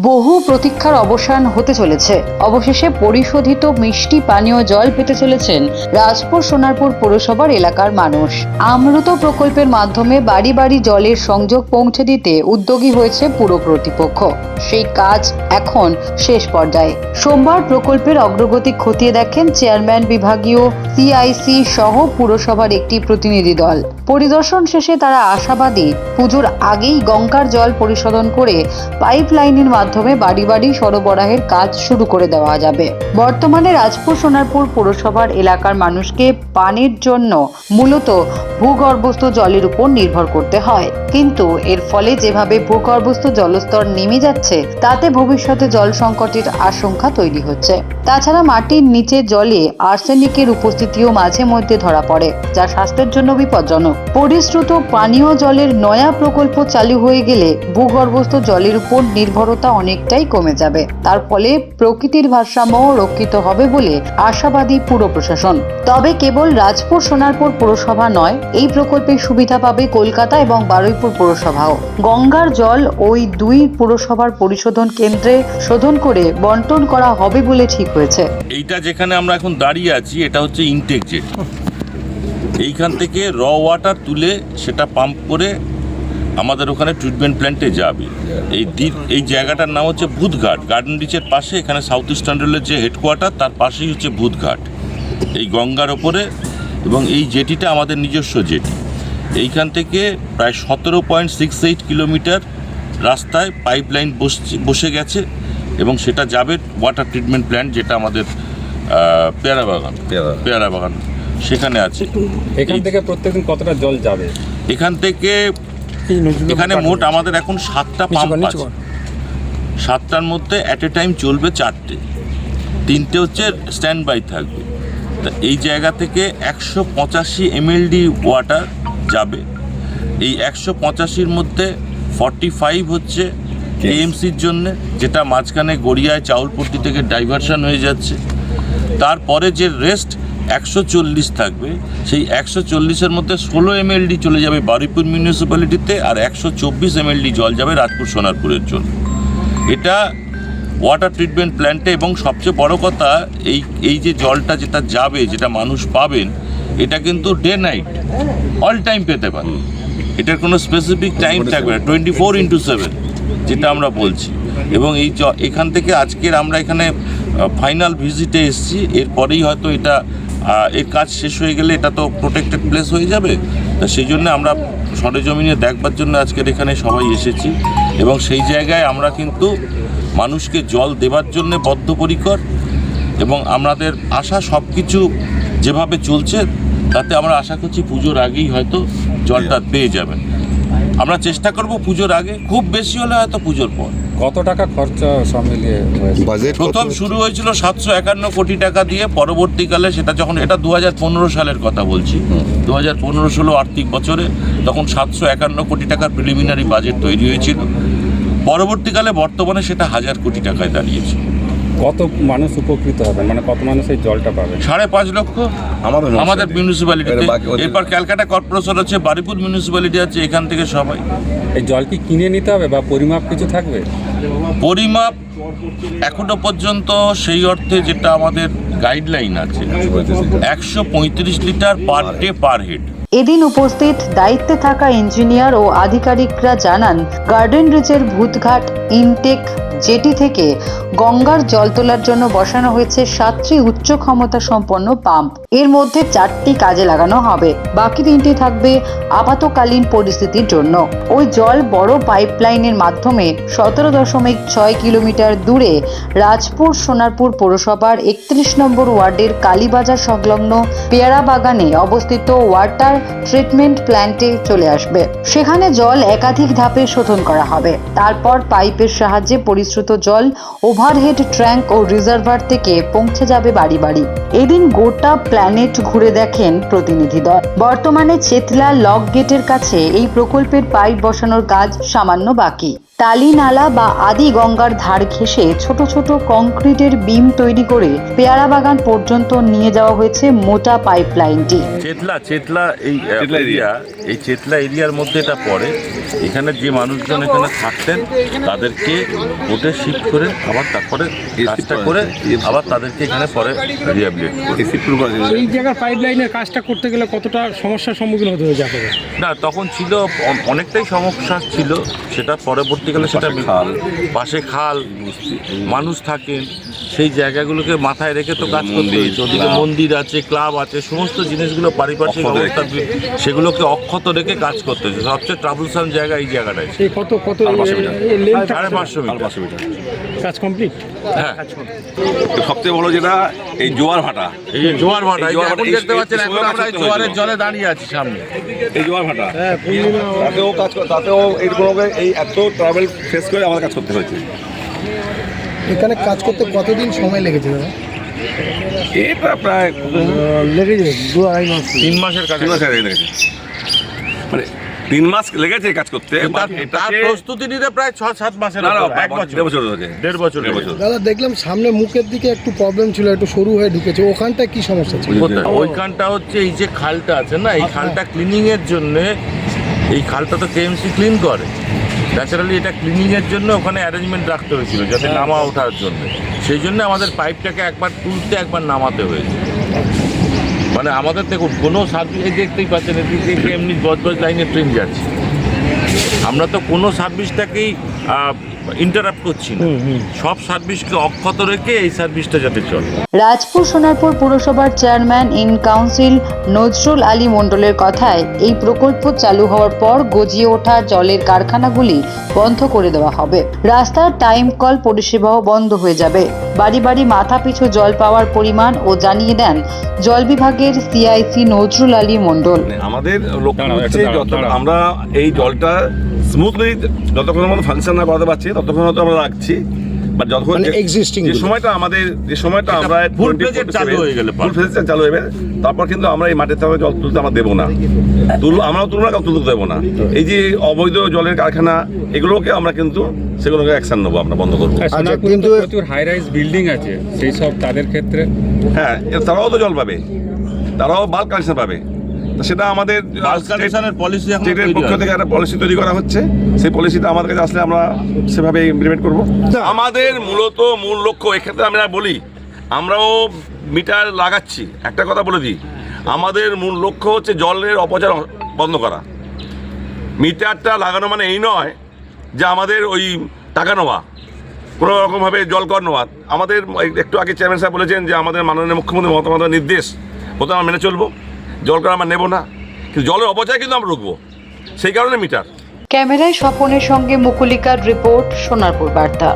বহু প্রতীক্ষার অবসান হতে চলেছে। অবশেষে পরিশোধিত মিষ্টি পানীয় জল পেতে চলেছেন রাজপুর সোনারপুর পৌরসভার এলাকার মানুষ। আমৃত প্রকল্পের মাধ্যমে বাড়ি বাড়ি জলের সংযোগ পৌঁছে দিতে উদ্যোগী হয়েছে পুরো কর্তৃপক্ষ। সেই কাজ এখন শেষ পর্যায়ে। সোমবার প্রকল্পের অগ্রগতি খতিয়ে দেখেন চেয়ারম্যান বিভাগীয় সিআইসি সহ পুরসভার একটি প্রতিনিধি দল। পরিদর্শন শেষে তারা আশাবাদী, পুজোর আগেই গঙ্গার জল পরিশোধন করে পাইপ লাইনের মাধ্যমে বাড়ি বাড়ি সরবরাহের কাজ শুরু করে দেওয়া যাবে। বর্তমানে রাজপুর সোনারপুর পৌরসভার এলাকার মানুষকে পানির জন্য মূলত ভূগর্ভস্থ জলের উপর নির্ভর করতে হয়। কিন্তু এর ফলে যেভাবে ভূগর্ভস্থ জলস্তর নেমে যাচ্ছে, তাতে ভবিষ্যতে জল সংকটের আশঙ্কা তৈরি হচ্ছে। তাছাড়া মাটির নিচে জলে আর্সেনিকের উপস্থিতিও মাঝে মধ্যে ধরা পড়ে, যা স্বাস্থ্যের জন্য বিপজ্জনক। পরিশ্রুত পানীয় জলের নয়া প্রকল্প চালু হয়ে গেলে ভূগর্ভস্থ জলের উপর নির্ভরতা অনেকটাই কমে যাবে। তার ফলে প্রকৃতির ভারসাম্য রক্ষিত হবে বলে আশাবাদী পুর প্রশাসন তবে কেবল রাজপুর সোনারপুর পুরসভা নয় এই প্রকল্পের সুবিধা পাবে কলকাতা এবং বারুইপুর পৌরসভাও। গঙ্গার জল ওই দুই পুরসভার পরিশোধন কেন্দ্রে শোধন করে বন্টন করা হবে বলে ঠিক হয়েছে। এইটা যেখানে আমরা এখন দাঁড়িয়ে আছি, এটা হচ্ছে ইনটেক জেট এইখান থেকে র ওয়াটার তুলে সেটা পাম্প করে আমাদের ওখানে ট্রিটমেন্ট প্ল্যান্টে যাবে। এই দ্বীপ, এই জায়গাটার নাম হচ্ছে ভূতঘাট গার্ডেন রিচের পাশে এখানে সাউথ ইস্টার্ন রেলের যে হেডকোয়ার্টার তার পাশেই হচ্ছে ভূতঘাট এই গঙ্গার ওপরে এবং এই জেটিটা আমাদের নিজস্ব জেটি। এইখান থেকে প্রায় সতেরো পয়েন্ট সিক্স এইট কিলোমিটার রাস্তায় পাইপ লাইন বসে গেছে এবং সেটা যাবে ওয়াটার ট্রিটমেন্ট প্ল্যান্ট যেটা আমাদের পেয়ারা বাগান। পেয়ারা। বাগান। সেখানে আছে। এখান থেকে প্রত্যেকদিন কতটা জল যাবে? এখান থেকে এখানে মোট আমাদের এখন সাতটা পাম্প আছে। সাতটার মধ্যে অ্যাট এ টাইম চলবে চারটে। তিনটে হচ্ছে স্ট্যান্ড বাই থাকবে। এই জায়গা থেকে একশো পঁচাশি এমএলডি ওয়াটার যাবে। এই একশো পঁচাশির মধ্যে ফর্টি ফাইভ হচ্ছে এএমসির জন্য যেটা মাঝখানে গড়িয়ায় চাউলপট্টি থেকে ডাইভারশন হয়ে যাচ্ছে। তারপরে যে রেস্ট একশো চল্লিশ থাকবে সেই একশো চল্লিশের মধ্যে ষোলো এমএলডি চলে যাবে বারুইপুর মিউনিসিপ্যালিটিতে আর একশো চব্বিশ এমএলডি জল যাবে রাজপুর সোনারপুরের জন্য। এটা ওয়াটার ট্রিটমেন্ট প্ল্যান্টে এবং সবচেয়ে বড় কথা এই এই যে জলটা যেটা যাবে যেটা মানুষ পাবেন এটা কিন্তু ডে নাইট অল টাইম পেতে পারে। এটার কোনো স্পেসিফিক টাইম থাকবে না টোয়েন্টি ফোর ইন্টু সেভেন যেটা আমরা বলছি। এবং এই এখান থেকে আজকের আমরা এখানে ফাইনাল ভিজিটে এসেছি। এরপরেই হয়তো এটা এর কাজ শেষ হয়ে গেলে এটা তো প্রোটেক্টেড প্লেস হয়ে যাবে। তা সেই জন্য আমরা সরেজমিনে দেখবার জন্য আজকের এখানে সবাই এসেছি। এবং সেই জায়গায় আমরা কিন্তু মানুষকে জল দেবার জন্য বদ্ধপরিকর এবং আমাদের আশা সব কিছু যেভাবে চলছে তাতে আমরা আশা করছি পুজোর আগেই হয়তো জলটা পেয়ে যাবেন। আমরা চেষ্টা করব পুজোর আগে খুব বেশি হলে হয়তো পুজোর পর। কত টাকা খরচা সব মিলিয়ে বাজেট প্রথম শুরু হয়েছিল সাতশো একান্ন কোটি টাকা দিয়ে পরবর্তীকালে সেটা যখন এটা দু হাজার পনেরো সালের কথা বলছি। দু হাজার পনেরো ষোলো আর্থিক বছরে তখন সাতশো একান্ন কোটি টাকার প্রিলিমিনারি বাজেট তৈরি হয়েছিল। পরবর্তীকালে বর্তমানে সেটা হাজার কোটি টাকায় দাঁড়িয়েছে। কত মানুষ উপকৃত হবে? মানে কত মানুষ এই জলটা পাবে? সাড়ে পাঁচ লক্ষ? আমাদের আমাদের মিউনিসিপ্যালিটিতে এবার এরপর ক্যালকাটা কর্পোরেশন আছে বারিপুর মিউনিসিপ্যালিটি আছে এখান থেকে সবাই। এই জল কি কিনে নিতে হবে বা পরিমাপ কিছু থাকবে? পরিমাপ এখনও পর্যন্ত সেই অর্থে যেটা আমাদের গাইডলাইন আছে একশো পঁয়ত্রিশ litre. Per day per head এদিন উপস্থিত দায়িত্বে থাকা ইঞ্জিনিয়ার ও আধিকারিকরা জানান গার্ডেন রিচের ভূতঘাট ইনটেক জেটি থেকে গঙ্গার জল তোলার জন্য বসানো হয়েছে সাতটি উচ্চ ক্ষমতা সম্পন্ন পাম্প। এর মধ্যে চারটি কাজে লাগানো হবে। বাকি তিনটি থাকবে আপাতকালীন পরিস্থিতির জন্য। ওই জল বড় পাইপলাইনের মাধ্যমে সতেরো দশমিক ছয় কিলোমিটার দূরে রাজপুর সোনারপুর পৌরসভার একত্রিশ নম্বর ওয়ার্ডের কালীবাজার সংলগ্ন পেয়ারা বাগানে অবস্থিত ওয়াটার ট্রিটমেন্ট প্ল্যান্টে চলে আসবে। সেখানে জল একাধিক ধাপে শোধন করা হবে। তারপর পাইপের সাহায্যে পরিশ্রুত জল ওভারহেড ট্র্যাঙ্ক ও রিজার্ভার থেকে পৌঁছে যাবে বাড়ি বাড়ি। এদিন গোটা প্ল্যানেট ঘুরে দেখেন প্রতিনিধি দল বর্তমানে চেতলা লক গেটের কাছে এই প্রকল্পের পাইপ বসানোর কাজ সামান্য বাকি। টালি নালা বা আদি গঙ্গার ধার ঘেঁষে ছোট ছোট কংক্রিটের বিম তৈরি করে পেয়ারা বাগান পর্যন্ত নিয়ে যাওয়া হয়েছে মোটা পাইপলাইনটি। চেতলা চেতলা এই চেতলা এরিয়া। এই চেতলা এরিয়ার মধ্যে এটা পড়ে। এখানে যে মানুষজন এখানে থাকতেন তাদেরকে বোটে শিফট করে আবার তারপরে কাজটা করে আবার তাদেরকে এখানে পরে রিহাবিলিট করে। এই জায়গার পাইপ লাইনের কাজটা করতে গেলে কতটা সমস্যার সম্মুখীন হতে হয়েছে না তখন ছিল অনেকটাই সমস্যা ছিল সেটা পরবর্তীকালে সেটা খাল। পাশে খাল মানুষ থাকেন সেই জায়গাগুলোকে মাথায় রেখে তো কাজ করতে হয়েছে। ওদিকে মন্দির আছে ক্লাব আছে সমস্ত জিনিসগুলো পারিপার্শ্বিক অবস্থা সেগুলোকে অক্ষত রেখে কাজ করতে হয়েছে। সবচেয়ে ট্রাভেলসাম জায়গা এই জায়গাটায় এই কত কত সাড়ে পাঁচশো মিটার। কাজ কমপ্লিট? হ্যাঁ। সবচেয়ে বড় যেটা এই জোয়ার ভাটা। এই জোয়ার ভাটা জোয়ার এখন ভাটা, দেখতে পাচ্ছেন এখন আমরা এই জোয়ারের জলে দাঁড়িয়ে আছি সামনে। এই জোয়ার ভাটা। তাতেও কাজ কর- তাতেও এইরকম এই এত ট্রাভেল ফেস করে আমাদের কাজ করতে হয়েছে। এখানে কাজ করতে কতদিন সময় লেগেছে দাদা? এটা প্রায় লেগেছে দু আড়াই মাস। তিন মাসের কাছে তিন মাস আগে লেগেছে। মানে তিন মাস লেগেছে কাজ করতে তার তার প্রস্তুতি নিতে প্রায় ছ সাত মাসের এক বছর। দেড় বছর হয়েছে। দেড় বছর দাদা দেখলাম সামনে মুখের দিকে একটু প্রবলেম ছিল একটু সরু হয়ে ঢুকেছে। ওখানটায় কি সমস্যা ছিল? ওইখানটা হচ্ছে এই যে খালটা আছে না এই খালটা ক্লিনিং এর জন্য এই খালটা তো কেএমসি ক্লিন করে। ন্যাচারালি এটা ক্লিনিং এর জন্য ওখানে অ্যারেঞ্জমেন্ট রাখতে হয়েছিল যাতে নামা ওঠার জন্য। সেই জন্য আমাদের পাইপটাকে একবার তুলতে একবার নামাতে হয়েছে। মানে আমাদের দেখুন কোনো সার্ভিস দেখতেই পাচ্ছেন এদিকে এমনি বজবজ লাইনে ট্রেন যাচ্ছে। আমরা তো কোনো সার্ভিসটাকেই ইন্টারাপ্ট করছি না। সব সার্ভিসকে অক্ষত রেখে এই সার্ভিসটা যাতে চলে। রাজপুর সোনারপুর পুরসভার chairman in council Nazrul Ali মণ্ডলের কথায় এই প্রকল্প চালু হওয়ার পর গজিয়ে ওঠা জলের কারখানাগুলি বন্ধ করে দেওয়া হবে। রাস্তার টাইম কল পরিষেবাও বন্ধ হয়ে যাবে। বাড়ি বাড়ি মাথা পিছু জল পাওয়ার পরিমাণ ও জানিয়ে দেন জল বিভাগের সিআইসি নজরুল আলী মণ্ডল। আমাদের। আমরা এই জলটা স্মুথলি যতক্ষণ মতো ফাংশন না করাতে পারছি ততক্ষণ হয়তো আমরা রাখছি। বাট যতক্ষণ মানে যে-। সময়টা আমাদের যে সময়টা আমরা full fledged চালু হয়ে গেলে ফুল ফেজে চালু হয়ে গেলে, তারপর কিন্তু আমরা এই মাটির থেকে জল তুলতে আমরা দেবো না। তুল আমরাও তুলবো না তুলতে দেবো না। এই যে অবৈধ জলের কারখানা এগুলোকে আমরা কিন্তু সেগুলোকে অ্যাকশন নেব আমরা বন্ধ করব। সোনারপুরে তো কিন্তু- প্রচুর হাই রাইজ বিল্ডিং আছে সেই সব তাদের ক্ষেত্রে হ্যাঁ তারাও তো জল পাবে। তারাও বাল্ক কানেকশন পাবে। সেটা আমাদের পলিসি এখন স্টেটের পক্ষ থেকে একটা পলিসি তৈরি করা হচ্ছে। সেই পলিসিটা আমাদের কাছে আসলে আমরা সেভাবে ইমপ্লিমেন্ট করব। আমাদের মূলত মূল লক্ষ্য এক্ষেত্রে আমরা বলি আমরাও মিটার লাগাচ্ছি। একটা কথা বলে দিই আমাদের মূল লক্ষ্য হচ্ছে জলের অপচার বন্ধ করা। মিটারটা লাগানো মানে এই নয় যে আমাদের ওই টাকা নেওয়া কোনো রকমভাবে জল কর নেওয়া। আমাদের একটু আগে চেয়ারম্যান সাহেব বলেছেন যে আমাদের মাননীয় মুখ্যমন্ত্রী মমতা নির্দেশ ওটা আমরা মেনে চলবো। জল কর আমরা নেব না। কিন্তু জলের অপচয় কিন্তু আমরা রুখবো। সেই কারণে মিটার। ক্যামেরায় স্বপনের সঙ্গে মুকুলিকার রিপোর্ট, সোনারপুর বার্তা।